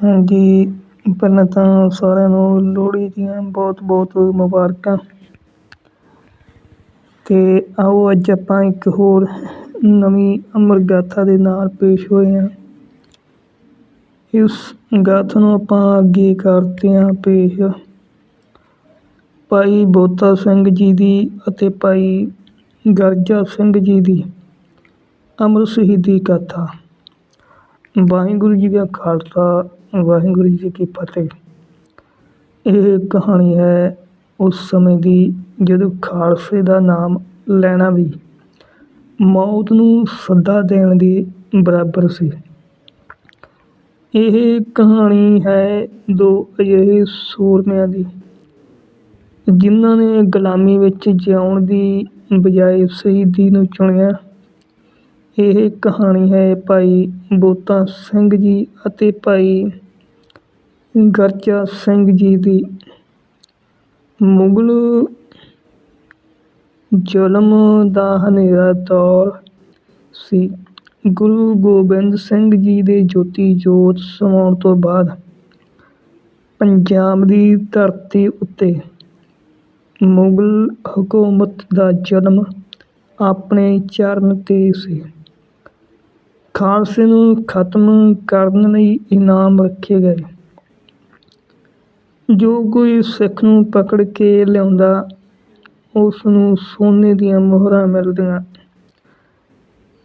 ਹਾਂਜੀ, ਪਹਿਲਾਂ ਤਾਂ ਸਾਰਿਆਂ ਨੂੰ ਲੋਹੜੀ ਦੀਆਂ ਬਹੁਤ ਬਹੁਤ ਮੁਬਾਰਕਾਂ। ਅਤੇ ਆਓ ਅੱਜ ਆਪਾਂ ਇੱਕ ਹੋਰ ਨਵੀਂ ਅਮਰ ਗਾਥਾ ਦੇ ਨਾਲ ਪੇਸ਼ ਹੋਏ ਹਾਂ। ਇਸ ਗਾਥਾ ਨੂੰ ਆਪਾਂ ਅੱਗੇ ਕਰਦੇ ਹਾਂ ਪੇਸ਼। ਭਾਈ ਬੋਤਾ ਸਿੰਘ ਜੀ ਦੀ ਅਤੇ ਭਾਈ ਗਰਜਾ ਸਿੰਘ ਜੀ ਦੀ ਅਮਰ ਸ਼ਹੀਦੀ ਗਾਥਾ ਵਾਹਿਗੁਰੂ ਜੀ ਦਾ ਖਾਲਸਾ ਵਾਹਿਗੁਰੂ ਜੀ ਕੀ ਫਤਿਹ। ਇਹ ਕਹਾਣੀ ਹੈ ਉਸ ਸਮੇਂ ਦੀ ਜਦੋਂ ਖਾਲਸੇ ਦਾ ਨਾਮ ਲੈਣਾ ਵੀ ਮੌਤ ਨੂੰ ਸੱਦਾ ਦੇਣ ਦੇ ਬਰਾਬਰ ਸੀ। ਇਹ ਕਹਾਣੀ ਹੈ ਦੋ ਅਜਿਹੇ ਸੂਰਮਿਆਂ ਦੀ, ਜਿਨ੍ਹਾਂ ਨੇ ਗੁਲਾਮੀ ਵਿੱਚ ਜਿਉਣ ਦੀ ਬਜਾਏ ਸ਼ਹੀਦੀ ਨੂੰ ਚੁਣਿਆ। ਇਹ ਕਹਾਣੀ ਹੈ ਭਾਈ ਬੋਤਾ ਸਿੰਘ ਜੀ ਅਤੇ ਭਾਈ ਗਰਜਾ ਸਿੰਘ ਜੀ ਦੀ ਮੁਗਲ ਜ਼ੁਲਮ ਦਾ ਹਨੇਰਾ ਦੌਰ ਸੀ। ਗੁਰੂ ਗੋਬਿੰਦ ਸਿੰਘ ਜੀ ਦੇ ਜੋਤੀ ਜੋਤ ਸਮਾਉਣ ਤੋਂ ਬਾਅਦ ਪੰਜਾਬ ਦੀ ਧਰਤੀ ਉੱਤੇ ਮੁਗਲ ਹਕੂਮਤ ਦਾ ਜ਼ੁਲਮ ਆਪਣੇ ਚਰਨ 'ਤੇ ਸੀ। ਖਾਲਸੇ ਨੂੰ ਖਤਮ ਕਰਨ ਲਈ ਇਨਾਮ ਰੱਖੇ ਗਏ। ਜੋ ਕੋਈ ਸਿੱਖ ਨੂੰ ਪਕੜ ਕੇ ਲਿਆਉਂਦਾ ਉਸ ਨੂੰ ਸੋਨੇ ਦੀਆਂ ਮੋਹਰਾਂ ਮਿਲਦੀਆਂ।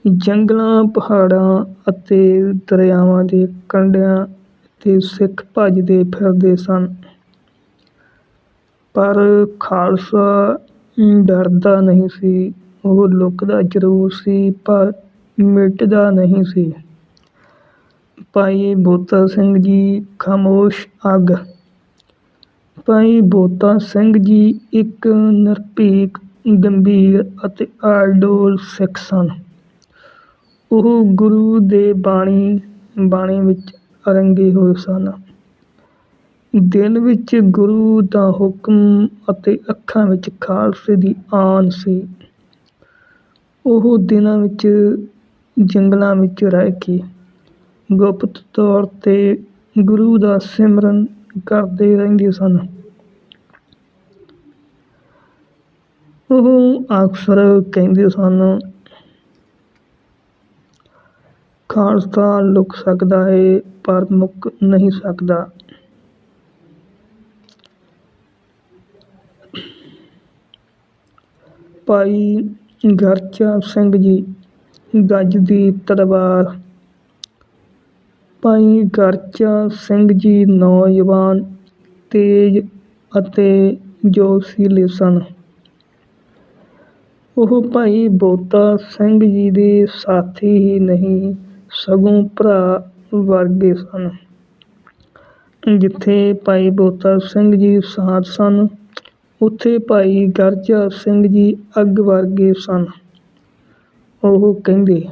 ਜੰਗਲਾਂ, ਪਹਾੜਾਂ ਅਤੇ ਦਰਿਆਵਾਂ ਦੇ ਕੰਢਿਆਂ 'ਤੇ ਸਿੱਖ ਭੱਜਦੇ ਫਿਰਦੇ ਸਨ। ਪਰ ਖਾਲਸਾ ਡਰਦਾ ਨਹੀਂ ਸੀ। ਉਹ ਲੁਕਦਾ ਜ਼ਰੂਰ ਸੀ, ਪਰ ਮਿਟਦਾ ਨਹੀਂ ਸੀ। ਭਾਈ ਬੋਤਾ ਸਿੰਘ ਜੀ, ਖਾਮੋਸ਼, ਅੱਗ ਭਾਈ ਬੋਤਾ ਸਿੰਘ ਜੀ ਇੱਕ ਨਿਰਭੀਕ, ਗੰਭੀਰ ਅਤੇ ਅਡੋਲ ਸਿੱਖ ਸਨ। ਉਹ ਗੁਰੂ ਦੇ ਬਾਣੀ ਬਾਣੀ ਵਿੱਚ ਰੰਗੇ ਹੋਏ ਸਨ। ਦਿਲ ਵਿੱਚ ਗੁਰੂ ਦਾ ਹੁਕਮ ਅਤੇ ਅੱਖਾਂ ਵਿੱਚ ਖਾਲਸੇ ਦੀ ਆਨ ਸੀ। ਉਹ ਦਿਨਾਂ ਵਿੱਚ ਜੰਗਲਾਂ ਵਿੱਚ ਰਹਿ ਕੇ ਗੁਪਤ ਤੌਰ 'ਤੇ ਗੁਰੂ ਦਾ ਸਿਮਰਨ ਕਰਦੇ ਰਹਿੰਦੇ ਸਨ। ਉਹ ਅਕਸਰ ਕਹਿੰਦੇ ਸਨ, ਖਾਲਸਾ ਲੁਕ ਸਕਦਾ ਹੈ ਪਰ ਮੁੱਕ ਨਹੀਂ ਸਕਦਾ। ਭਾਈ ਗਰਚਾ ਸਿੰਘ ਜੀ, ਗੱਜ ਦੀ ਤਲਵਾਰ। ਭਾਈ ਗਰਚਾ ਸਿੰਘ ਜੀ ਨੌਜਵਾਨ, ਤੇਜ ਅਤੇ ਜੋਸ਼ੀਲੇ ਸਨ। ਉਹ ਭਾਈ ਬੋਤਾ ਸਿੰਘ ਜੀ ਦੇ ਸਾਥੀ ਹੀ ਨਹੀਂ, ਸਗੋਂ ਭਰਾ ਵਰਗੇ ਸਨ। ਜਿੱਥੇ ਭਾਈ ਬੋਤਾ ਸਿੰਘ ਜੀ ਸਾਥ ਸਨ, ਉੱਥੇ ਭਾਈ ਗਰਜਾ ਸਿੰਘ ਜੀ ਅੱਗ ਵਰਗੇ ਸਨ। ਉਹ ਕਹਿੰਦੇ,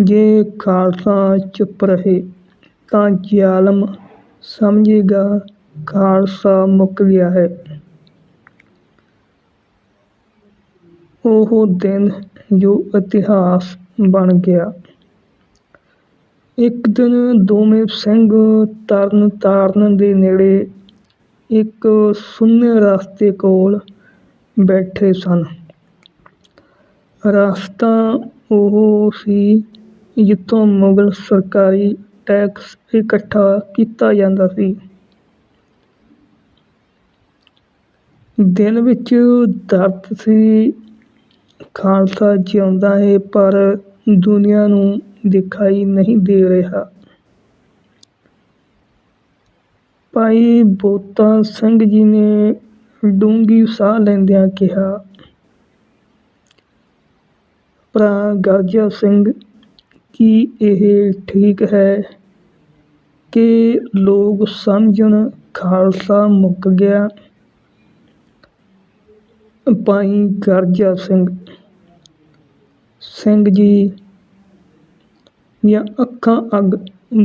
ਜੇ ਖਾਲਸਾ ਚੁੱਪ ਰਹੇ, ਤਾਂ ਜ਼ਾਲਮ ਸਮਝੇਗਾ ਖਾਲਸਾ ਮੁੱਕ ਗਿਆ ਹੈ। ਉਹ ਦਿਨ ਜੋ ਇਤਿਹਾਸ ਬਣ ਗਿਆ। ਇੱਕ ਦਿਨ ਦੋਵੇਂ ਸਿੰਘ ਤਰਨ ਤਾਰਨ ਦੇ ਨੇੜੇ ਇੱਕ ਸੁੰਨੇ ਰਸਤੇ ਕੋਲ ਬੈਠੇ ਸਨ। ਰਸਤਾ ਉਹ ਸੀ ਜਿੱਥੋਂ ਮੁਗਲ ਸਰਕਾਰੀ ਟੈਕਸ ਇਕੱਠਾ ਕੀਤਾ ਜਾਂਦਾ ਸੀ। ਦਿਨ ਵਿੱਚ ਦਰਦ ਸੀ ਖਾਲਸਾ ਜਿਉਂਦਾ ਹੈ, ਪਰ ਦੁਨੀਆ ਨੂੰ ਦਿਖਾਈ ਨਹੀਂ ਦੇ ਰਿਹਾ। ਭਾਈ ਬੋਤਾ ਸਿੰਘ ਜੀ ਨੇ ਡੂੰਗੀ ਸਾਹ ਲੈਂਦਿਆਂ ਕਿਹਾ, ਭਰਾ ਗਰਜਾ ਸਿੰਘ, ਕੀ ਇਹ ਠੀਕ ਹੈ ਕਿ ਲੋਕ ਸਮਝਣ ਖਾਲਸਾ ਮੁੱਕ ਗਿਆ ਭਾਈ ਗਰਜਾ ਸਿੰਘ। ਸਿੰਘ ਜੀ ਦੀਆਂ ਅੱਖਾਂ ਅੱਗ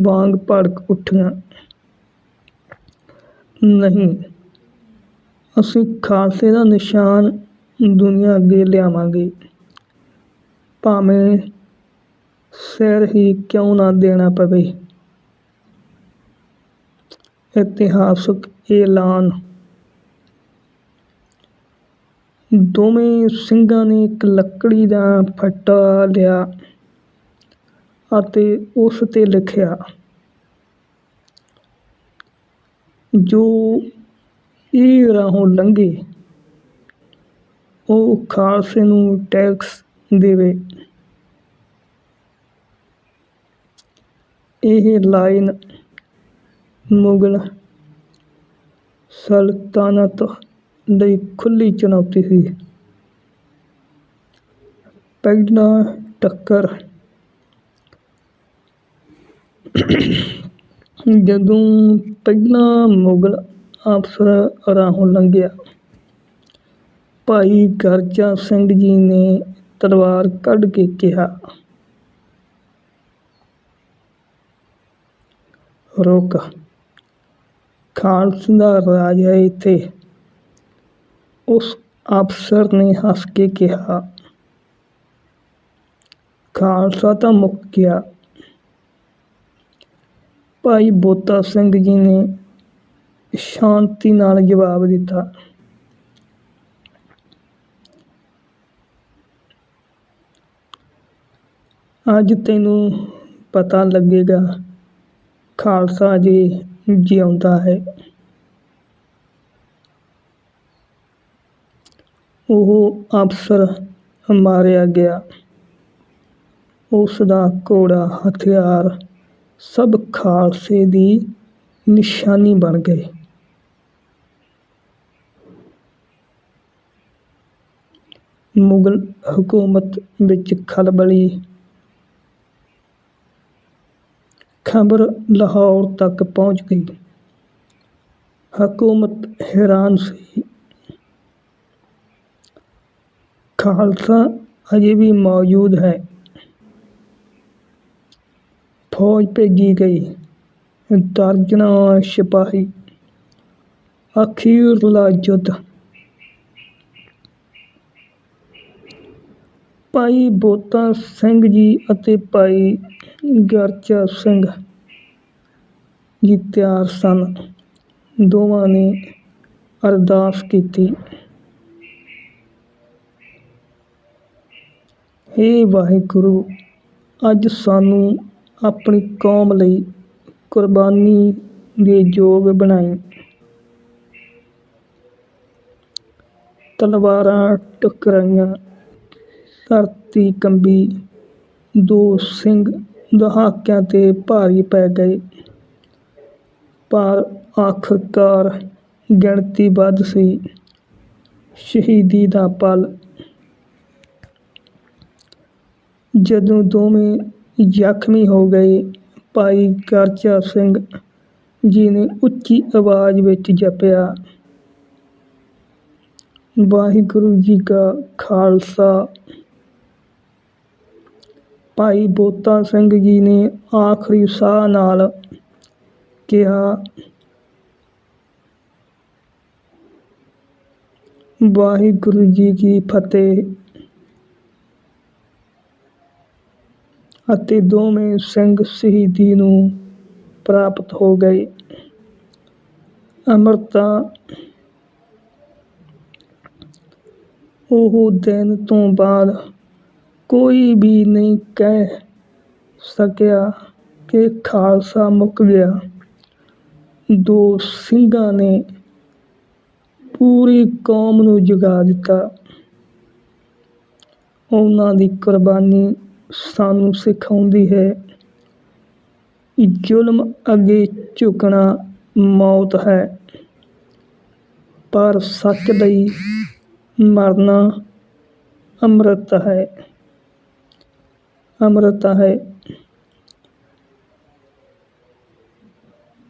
ਵਾਂਗ ਭੜਕ ਉੱਠੀਆਂ। ਨਹੀਂ, ਅਸੀਂ ਖਾਲਸੇ ਦਾ ਨਿਸ਼ਾਨ ਦੁਨੀਆ ਅੱਗੇ ਲਿਆਵਾਂਗੇ। ਭਾਵੇਂ ਸਿਰ ਹੀ ਕਿਉਂ ਨਾ ਦੇਣਾ ਪਵੇ। ਇਤਿਹਾਸਕ ਐਲਾਨ ਦੋਵੇਂ ਸਿੰਘਾਂ ਨੇ ਇੱਕ ਲੱਕੜੀ ਦਾ ਫੱਟਾ ਲਿਆ ਅਤੇ ਉਸ ਤੇ ਲਿਖਿਆ, ਜੋ ਇਹ ਰਾਹੋਂ ਲੰਘੇ, ਉਹ ਖਾਲਸੇ ਨੂੰ ਟੈਕਸ ਦੇਵੇ। ਇਹ ਲਾਈਨ ਮੁਗਲ ਸਲਤਨਤ ਲਈ ਖੁੱਲ੍ਹੀ ਚੁਣੌਤੀ ਸੀ। ਪਹਿਲਾ ਟੱਕਰ। ਜਦੋਂ ਪਹਿਲਾ ਮੁਗਲ ਅਫਸਰ ਰਾਹੋਂ ਲੰਘਿਆ, ਭਾਈ ਗਰਜਾ ਸਿੰਘ ਜੀ ਨੇ ਤਲਵਾਰ ਕੱਢ ਕੇ ਕਿਹਾ, ਰੁਕ। ਖਾਲਸੇ ਦਾ ਰਾਜ ਹੈ ਇੱਥੇ। ਉਸ ਅਫਸਰ ਨੇ ਹੱਸ ਕੇ ਕਿਹਾ, ਖਾਲਸਾ ਤਾਂ ਮੁੱਕ ਗਿਆ। ਭਾਈ ਬੋਤਾ ਸਿੰਘ ਜੀ ਨੇ ਸ਼ਾਂਤੀ ਨਾਲ ਜਵਾਬ ਦਿੱਤਾ। ਅੱਜ ਤੈਨੂੰ ਪਤਾ ਲੱਗੇਗਾ, ਖਾਲਸਾ ਜੇ ਜਿਉਂਦਾ ਹੈ। ਉਹ ਅਫਸਰ ਮਾਰਿਆ ਗਿਆ। ਉਸ ਦਾ ਘੋੜਾ ਹਥਿਆਰ ਸਭ ਖਾਲਸੇ ਦੀ ਨਿਸ਼ਾਨੀ ਬਣ ਗਏ। ਮੁਗਲ ਹਕੂਮਤ ਵਿੱਚ ਖਲਬਲੀ। ਖਬਰ ਲਾਹੌਰ ਤੱਕ ਪਹੁੰਚ ਗਈ। ਹਕੂਮਤ ਹੈਰਾਨ ਸੀ ਖਾਲਸਾ ਅਜੇ ਵੀ ਮੌਜੂਦ ਹੈ। ਫੌਜ ਭੇਜੀ ਗਈ। ਦਰਜਨਾਂ ਸਿਪਾਹੀ। ਅਖੀਰਲਾ ਯੁੱਧ ਭਾਈ ਬੋਤਾ ਸਿੰਘ ਜੀ ਅਤੇ ਭਾਈ ਗਰਚਾ ਸਿੰਘ ਜੀ ਤਿਆਰ ਸਨ। ਦੋਵਾਂ ਨੇ ਅਰਦਾਸ ਕੀਤੀ। ਹੇ ਵਾਹਿਗੁਰੂ, ਅੱਜ ਸਾਨੂੰ ਆਪਣੀ ਕੌਮ ਲਈ ਕੁਰਬਾਨੀ ਦੇ ਯੋਗ ਬਣਾਈ। ਤਲਵਾਰਾਂ ਟਕਰਾਈਆਂ, ਧਰਤੀ ਕੰਬੀ, ਦੋ ਸਿੰਘ ਦਹਾਕਿਆਂ ਤੇ ਭਾਰੀ ਪੈ ਗਏ। ਪਰ ਆਖਰਕਾਰ ਗਿਣਤੀ ਵੱਧ ਸੀ। ਸ਼ਹੀਦੀ ਦਾ ਪਲ ਜਦੋਂ ਦੋਵੇਂ ਜ਼ਖਮੀ ਹੋ ਗਏ, ਭਾਈ ਗਰਜਾ ਸਿੰਘ ਜੀ ਨੇ ਉੱਚੀ ਆਵਾਜ਼ ਵਿੱਚ ਜਪਿਆ, ਵਾਹਿਗੁਰੂ ਜੀ ਕਾ ਖਾਲਸਾ। ਭਾਈ ਬੋਤਾ ਸਿੰਘ ਜੀ ਨੇ ਆਖਰੀ ਸਾਹ ਨਾਲ ਕਿਹਾ, ਵਾਹਿਗੁਰੂ ਜੀ ਕੀ ਫਤਿਹ। ਅਤੇ ਦੋਵੇਂ ਸਿੰਘ ਸ਼ਹੀਦੀ ਨੂੰ ਪ੍ਰਾਪਤ ਹੋ ਗਏ। ਅੰਮ੍ਰਿਤਾ ਉਹ ਦਿਨ ਤੋਂ ਬਾਅਦ ਕੋਈ ਵੀ ਨਹੀਂ ਕਹਿ ਸਕਿਆ ਕਿ ਖਾਲਸਾ ਮੁੱਕ ਗਿਆ। ਦੋ ਸਿੰਘਾਂ ਨੇ ਪੂਰੀ ਕੌਮ ਨੂੰ ਜਗਾ ਦਿੱਤਾ। ਉਹਨਾਂ ਦੀ ਕੁਰਬਾਨੀ ਸਾਨੂੰ ਸਿਖਾਉਂਦੀ ਹੈ ਕਿ ਜ਼ੁਲਮ ਅੱਗੇ ਝੁਕਣਾ ਮੌਤ ਹੈ, ਪਰ ਸੱਚ ਲਈ ਮਰਨਾ ਅੰਮ੍ਰਿਤ ਹੈ। ਅੰਮ੍ਰਿਤ ਹੈ।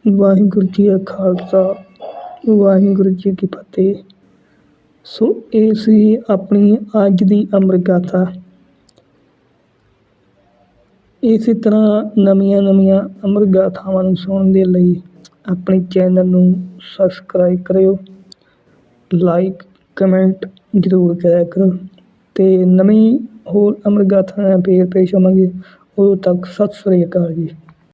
ਵਾਹਿਗੁਰੂ ਜੀ ਕਾ ਖਾਲਸਾ, ਵਾਹਿਗੁਰੂ ਜੀ ਕੀ ਫਤਿਹ। ਸੋ ਇਹ ਸੀ ਆਪਣੀ ਅੱਜ ਦੀ ਅਮਰ ਗਾਥਾ। ਇਸੇ ਤਰ੍ਹਾਂ ਨਵੀਆਂ ਨਵੀਆਂ ਅਮਰ ਗਾਥਾਵਾਂ ਨੂੰ ਸੁਣਨ ਦੇ ਲਈ ਆਪਣੇ ਚੈਨਲ ਨੂੰ ਸਬਸਕ੍ਰਾਈਬ ਕਰਿਓ ਲਾਈਕ ਕਮੈਂਟ ਜ਼ਰੂਰ ਕਰਿਆ ਕਰੋ ਅਤੇ ਨਵੀਂ ਹੋਰ ਅਮਰ ਗਾਥਾ ਨਾਲ ਫੇਰ ਪੇਸ਼ ਹੋਵਾਂਗੇ, ਉਦੋਂ ਤੱਕ ਸਤਿ ਸ੍ਰੀ ਅਕਾਲ ਜੀ।